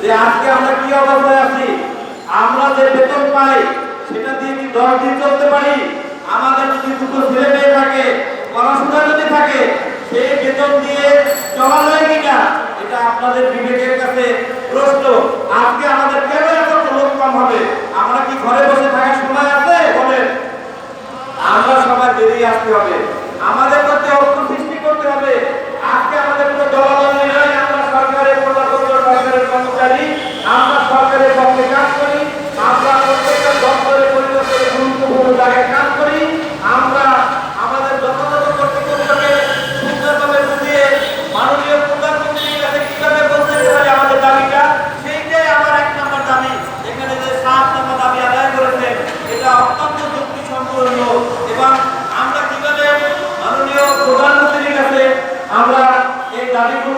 যে আজকে আমরা কি অবস্থায় আছি? আমরা যে বেতন পাই, সেটা দিয়ে কি দশ দিন চলতে পারি? আমাদের যদি দুটো ছেলে মেয়ে থাকে, পড়াশোনা যদি থাকে, সেই বেতন দিয়ে চলা যায় কিনা, এটা আপনাদের বিবেকের কাছে প্রশ্ন। আজকে আমাদের কেন এত লোক কম হবে? আমরা কি ঘরে বসে থাকার সময় আছে? বলেন। আমরা সবাই বেরিয়ে আসতে হবে। আমাদের মধ্যে ঐক্য সৃষ্টি করতে হবে আজকে আমাদের কোনো দলাদলি নয় আমরা সরকারের প্রজাতন্ত্র সরকারের কর্মচারী আমরা সরকারের পক্ষে কাজ করি আমরা প্রত্যেকটা দপ্তরে পরিবর্তনে গুরুত্বপূর্ণ জায়গায় কাজ করি আমরা আমাদের যথাযথ কর্তৃপক্ষকে সুন্দরভাবে বুঝিয়ে মাননীয় প্রধানমন্ত্রীর কাছে কীভাবে বলতে পারি আমাদের দাবিটা সেইটাই আমার এক নম্বর দাবি এখানে যে সাত নম্বর দাবি আদায় করেছেন এটা অত্যন্ত যুক্তিসম্পন্ন এবং আমরা কীভাবে মাননীয় প্রধানমন্ত্রীর কাছে আমরা এই দাবিগুলো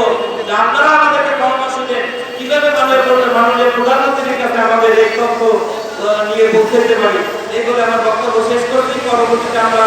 যে আমাদেরকে পরামর্শ দেন, কীভাবে মাননীয় মাননীয় প্রধানমন্ত্রীর কাছে আমাদের এই তথ্য নিয়ে পৌঁছে দিতে পারি। এই বলে আমার বক্তব্য শেষ করছি। পরবর্তীতে আমরা